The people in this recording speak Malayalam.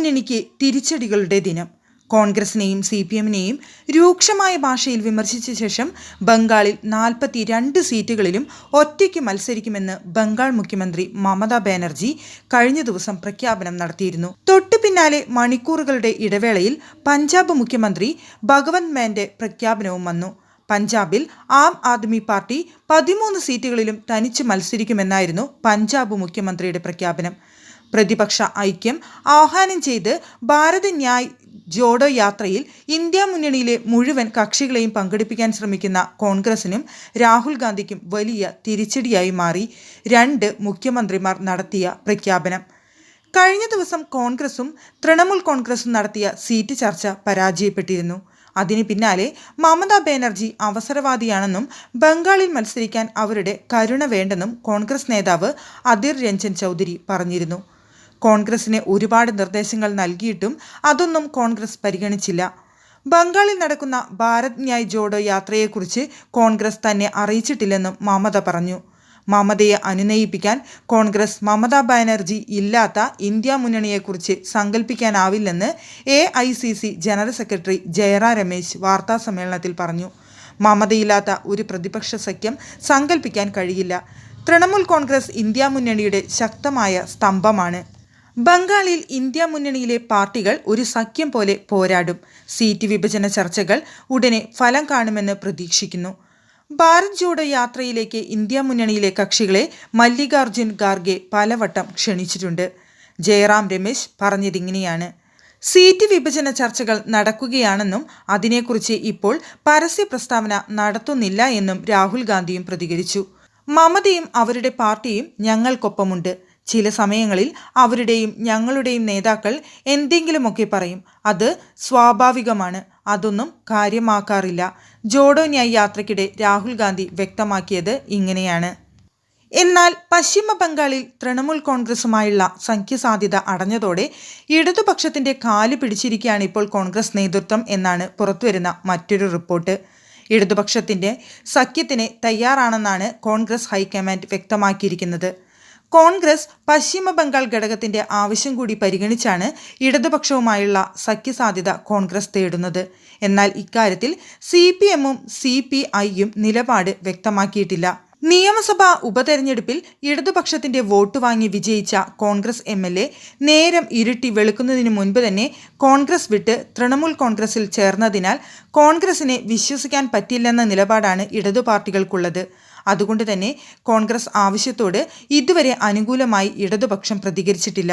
മുന്നണിക്ക് തിരിച്ചടികളുടെ ദിനം. കോൺഗ്രസിനെയും സി പി എമ്മിനെയും രൂക്ഷമായ ഭാഷയിൽ വിമർശിച്ച ശേഷം ബംഗാളിൽ നാൽപ്പത്തി രണ്ട് സീറ്റുകളിലും ഒറ്റയ്ക്ക് മത്സരിക്കുമെന്ന് ബംഗാൾ മുഖ്യമന്ത്രി മമതാ ബാനർജി കഴിഞ്ഞ ദിവസം പ്രഖ്യാപനം നടത്തിയിരുന്നു. തൊട്ടു പിന്നാലെ മണിക്കൂറുകളുടെ ഇടവേളയിൽ പഞ്ചാബ് മുഖ്യമന്ത്രി ഭഗവന്ത് മാന്റെ പ്രഖ്യാപനവും വന്നു. പഞ്ചാബിൽ ആം ആദ്മി പാർട്ടി പതിമൂന്ന് സീറ്റുകളിലും തനിച്ച് മത്സരിക്കുമെന്നായിരുന്നു പഞ്ചാബ് മുഖ്യമന്ത്രിയുടെ പ്രഖ്യാപനം. പ്രതിപക്ഷ ഐക്യം ആഹ്വാനം ചെയ്ത് ഭാരത് ന്യായ് ജോഡോ യാത്രയിൽ ഇന്ത്യ മുന്നണിയിലെ മുഴുവൻ കക്ഷികളെയും പങ്കെടുപ്പിക്കാൻ ശ്രമിക്കുന്ന കോൺഗ്രസിനും രാഹുൽ ഗാന്ധിക്കും വലിയ തിരിച്ചടിയായി മാറി രണ്ട് മുഖ്യമന്ത്രിമാർ നടത്തിയ പ്രഖ്യാപനം. കഴിഞ്ഞ ദിവസം കോൺഗ്രസും തൃണമൂൽ കോൺഗ്രസും നടത്തിയ സീറ്റ് ചർച്ച പരാജയപ്പെട്ടിരുന്നു. അതിന് പിന്നാലെ മമതാ ബാനർജി അവസരവാദിയാണെന്നും ബംഗാളിൽ മത്സരിക്കാൻ അവരുടെ കരുണ വേണ്ടെന്നും കോൺഗ്രസ് നേതാവ് അധിർ രഞ്ജൻ ചൗധരി പറഞ്ഞിരുന്നു. കോൺഗ്രസിന് ഒരുപാട് നിർദ്ദേശങ്ങൾ നൽകിയിട്ടും അതൊന്നും കോൺഗ്രസ് പരിഗണിച്ചില്ല. ബംഗാളിൽ നടക്കുന്ന ഭാരത് ന്യായ് ജോഡോ യാത്രയെക്കുറിച്ച് കോൺഗ്രസ് തന്നെ അറിയിച്ചിട്ടില്ലെന്നും മമത പറഞ്ഞു. മമതയെ അനുനയിപ്പിക്കാൻ കോൺഗ്രസ് മമതാ ബാനർജി ഇല്ലാത്ത ഇന്ത്യ മുന്നണിയെക്കുറിച്ച് സങ്കല്പിക്കാനാവില്ലെന്ന് A I C C general secretary Jairam Ramesh വാർത്താസമ്മേളനത്തിൽ പറഞ്ഞു. മമതയില്ലാത്ത ഒരു പ്രതിപക്ഷ സഖ്യം സങ്കല്പിക്കാൻ കഴിയില്ല. തൃണമൂൽ കോൺഗ്രസ് ഇന്ത്യ മുന്നണിയുടെ ശക്തമായ സ്തംഭമാണ്. ബംഗാളിൽ ഇന്ത്യ മുന്നണിയിലെ പാർട്ടികൾ ഒരു സഖ്യം പോലെ പോരാടും. സീറ്റ് വിഭജന ചർച്ചകൾ ഉടനെ ഫലം കാണുമെന്ന് പ്രതീക്ഷിക്കുന്നു. ഭാരത് ജോഡോ യാത്രയിലേക്ക് ഇന്ത്യ മുന്നണിയിലെ കക്ഷികളെ മല്ലികാർജുൻ ഖാർഗെ പലവട്ടം ക്ഷണിച്ചിട്ടുണ്ട്. ജയറാം രമേശ് പറഞ്ഞതിങ്ങനെയാണ്. സീറ്റ് വിഭജന ചർച്ചകൾ നടക്കുകയാണെന്നും അതിനെക്കുറിച്ച് ഇപ്പോൾ പരസ്യ പ്രസ്താവന നടത്തുന്നില്ല എന്നും രാഹുൽ ഗാന്ധിയും പ്രതികരിച്ചു. മമതയും അവരുടെ പാർട്ടിയും ഞങ്ങൾക്കൊപ്പമുണ്ട്. ചില സമയങ്ങളിൽ അവരുടെയും ഞങ്ങളുടെയും നേതാക്കൾ എന്തെങ്കിലുമൊക്കെ പറയും. അത് സ്വാഭാവികമാണ്. അതൊന്നും കാര്യമാക്കാറില്ല. ജോഡോ ന്യായ് യാത്രയ്ക്കിടെ രാഹുൽ ഗാന്ധി വ്യക്തമാക്കിയത് ഇങ്ങനെയാണ്. എന്നാൽ പശ്ചിമ ബംഗാളിൽ തൃണമൂൽ കോൺഗ്രസുമായുള്ള സഖ്യസാധ്യത അടഞ്ഞതോടെ ഇടതുപക്ഷത്തിന്റെ കാൽ പിടിച്ചിരിക്കുകയാണ് ഇപ്പോൾ കോൺഗ്രസ് നേതൃത്വം എന്നാണ് പുറത്തുവരുന്ന മറ്റൊരു റിപ്പോർട്ട്. ഇടതുപക്ഷത്തിന്റെ സഖ്യത്തിന് തയ്യാറാണെന്നാണ് കോൺഗ്രസ് ഹൈക്കമാൻഡ് വ്യക്തമാക്കിയിരിക്കുന്നത്. കോൺഗ്രസ് പശ്ചിമ ബംഗാൾ ഘടകത്തിന്റെ ആവശ്യം കൂടി പരിഗണിച്ചാണ് ഇടതുപക്ഷവുമായുള്ള സഖ്യസാധ്യത കോൺഗ്രസ് തേടുന്നത്. എന്നാൽ ഇക്കാര്യത്തിൽ സി പി എമ്മും സി പി ഐയും നിലപാട് വ്യക്തമാക്കിയിട്ടില്ല. നിയമസഭാ ഉപതെരഞ്ഞെടുപ്പിൽ ഇടതുപക്ഷത്തിന്റെ വോട്ട് വാങ്ങി വിജയിച്ച കോൺഗ്രസ് എം എൽ എ നേരം ഇരുട്ടി വെളുക്കുന്നതിന് മുൻപ് തന്നെ കോൺഗ്രസ് വിട്ട് തൃണമൂൽ കോൺഗ്രസിൽ ചേർന്നതിനാൽ കോൺഗ്രസിനെ വിശ്വസിക്കാൻ പറ്റില്ലെന്ന നിലപാടാണ് ഇടതു പാർട്ടികൾക്കുള്ളത് അതുകൊണ്ട് തന്നെ കോൺഗ്രസ് ആവശ്യത്തോട് ഇതുവരെ അനുകൂലമായി ഇടതുപക്ഷം പ്രതികരിച്ചിട്ടില്ല